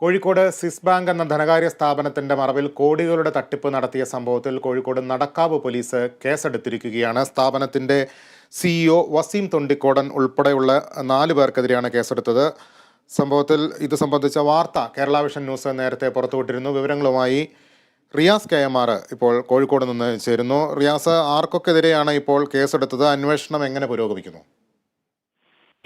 Kozhikode Swiss bank എന്ന ധനകാര്യ സ്ഥാപനത്തിന്റെ മറവിൽ കോടികളുടെ തട്ടിപ്പ് നടത്തിയ സംഭവത്തിൽ കോഴിക്കോട് നടക്കാവ് പോലീസ് കേസെടുത്തിരിക്കുകയാണ്. സ്ഥാപനത്തിന്റെ സിഇഒ വസീം തൊണ്ടിക്കോടൻ ഉൾപ്പെടെയുള്ള നാല് പേർക്കെതിരെയാണ് കേസെടുത്തത്. സംഭവത്തിൽ ഇത് സംബന്ധിച്ച വാർത്ത കേരള വിഷൻ ന്യൂസ് നേരത്തെ പുറത്തുവിട്ടിരുന്നു. വിവരങ്ങളുമായി റിയാസ് കെ എം ആർ ഇപ്പോൾ കോഴിക്കോട് നിന്ന് ചേരുന്നു. റിയാസ് ആർക്കൊക്കെതിരെയാണ് ഇപ്പോൾ കേസെടുത്തത്? അന്വേഷണം എങ്ങനെ പുരോഗമിക്കുന്നു?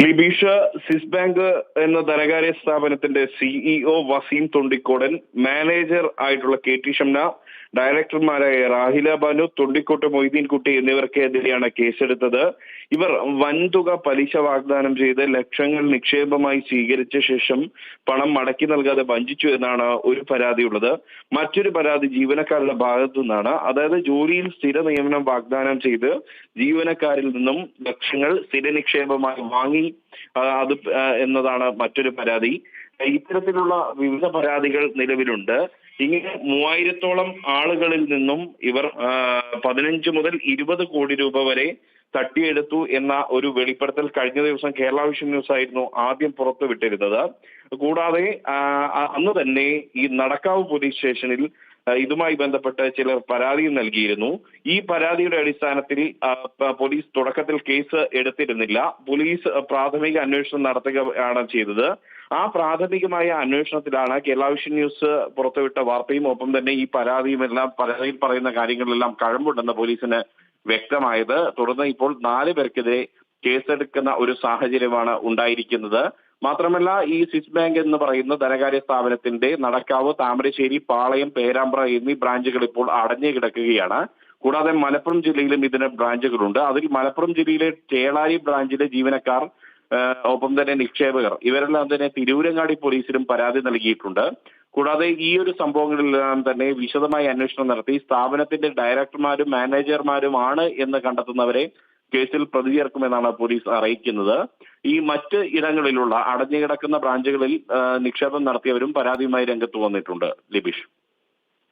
ലിബീഷ സിസ് ബാങ്ക് എന്ന ധനകാര്യ സ്ഥാപനത്തിന്റെ സിഇഒ വസീം തൊണ്ടിക്കോടൻ മാനേജർ ആയിട്ടുള്ള കെ ടി ഷംന ഡയറക്ടർമാരായ റാഹില ബാനു തൊണ്ടിക്കോട്ട് മൊയ്തീൻകുട്ടി എന്നിവർക്കെതിരെയാണ് കേസെടുത്തത്. ഇവർ വൻതുക പലിശ വാഗ്ദാനം ചെയ്ത് ലക്ഷങ്ങൾ നിക്ഷേപമായി സ്വീകരിച്ച ശേഷം പണം മടക്കി നൽകാതെ വഞ്ചിച്ചു എന്നാണ് ഒരു പരാതിയുള്ളത്. മറ്റൊരു പരാതി ജീവനക്കാരുടെ ഭാഗത്തു നിന്നാണ്. അതായത് ജോലിയിൽ സ്ഥിര നിയമനം വാഗ്ദാനം ചെയ്ത് ജീവനക്കാരിൽ നിന്നും ലക്ഷങ്ങൾ സ്ഥിര നിക്ഷേപമായി വാങ്ങി അത് എന്നതാണ് മറ്റൊരു പരാതി. ഇത്തരത്തിലുള്ള വിവിധ പരാതികൾ നിലവിലുണ്ട്. ഇങ്ങനെ മൂവായിരത്തോളം ആളുകളിൽ നിന്നും ഇവർ പതിനഞ്ച് മുതൽ ഇരുപത് കോടി രൂപ വരെ തട്ടിയെടുത്തു എന്ന ഒരു വെളിപ്പെടുത്തൽ കഴിഞ്ഞ ദിവസം കേരള വിഷൻ ന്യൂസ് ആയിരുന്നു ആദ്യം പുറത്തുവിട്ടിരുന്നത് കൂടാതെ ആ, അ- അന്ന് തന്നെ ഈ നടക്കാവ് പോലീസ് സ്റ്റേഷനിൽ ഇതുമായി ബന്ധപ്പെട്ട് ചിലർ പരാതി നൽകിയിരുന്നു. ഈ പരാതിയുടെ അടിസ്ഥാനത്തിൽ പോലീസ് തുടക്കത്തിൽ കേസ് എടുത്തിരുന്നില്ല. പോലീസ് പ്രാഥമിക അന്വേഷണം നടത്തുകയാണ് ചെയ്തത്. ആ പ്രാഥമികമായ അന്വേഷണത്തിലാണ് കേരള വിഷൻ ന്യൂസ് പുറത്തുവിട്ട വാർത്തയും ഒപ്പം തന്നെ ഈ പരാതിയും എല്ലാം പരാതിയിൽ പറയുന്ന കാര്യങ്ങളിലെല്ലാം കഴമ്പുണ്ടെന്ന് പോലീസിന് വ്യക്തമായത്. തുടർന്ന് ഇപ്പോൾ നാല് പേർക്കെതിരെ കേസെടുക്കുന്ന ഒരു സാഹചര്യമാണ് ഉണ്ടായിരിക്കുന്നത്. മാത്രമല്ല ഈ സ്വിസ് ബാങ്ക് എന്ന് പറയുന്ന ധനകാര്യ സ്ഥാപനത്തിന്റെ നടക്കാവ് താമരശ്ശേരി പാളയം പേരാമ്പ്ര എന്നീ ബ്രാഞ്ചുകൾ ഇപ്പോൾ അടഞ്ഞു കിടക്കുകയാണ്. കൂടാതെ മലപ്പുറം ജില്ലയിലും ഇതിന് ബ്രാഞ്ചുകളുണ്ട്. അതിൽ മലപ്പുറം ജില്ലയിലെ ചേളാരി ബ്രാഞ്ചിലെ ജീവനക്കാർ ഒപ്പം തന്നെ നിക്ഷേപകർ. ഇവരെല്ലാം തന്നെ തിരൂരങ്ങാടി പോലീസിലും പരാതി നൽകിയിട്ടുണ്ട്. കൂടാതെ ഈ ഒരു സംഭവങ്ങളിലെല്ലാം തന്നെ വിശദമായി അന്വേഷണം നടത്തി സ്ഥാപനത്തിന്റെ ഡയറക്ടർമാരും മാനേജർമാരുമാണ് എന്ന് കണ്ടെത്തുന്നവരെ കേസിൽ പ്രതി ചേർക്കുമെന്നാണ് പോലീസ് അറിയിക്കുന്നത്. ഈ മറ്റ് ഇടങ്ങളിലുള്ള അടഞ്ഞുകിടക്കുന്ന ബ്രാഞ്ചുകളിൽ നിക്ഷേപം നടത്തിയവരും പരാതിയുമായി രംഗത്ത് വന്നിട്ടുണ്ട്. ലിബീഷ്.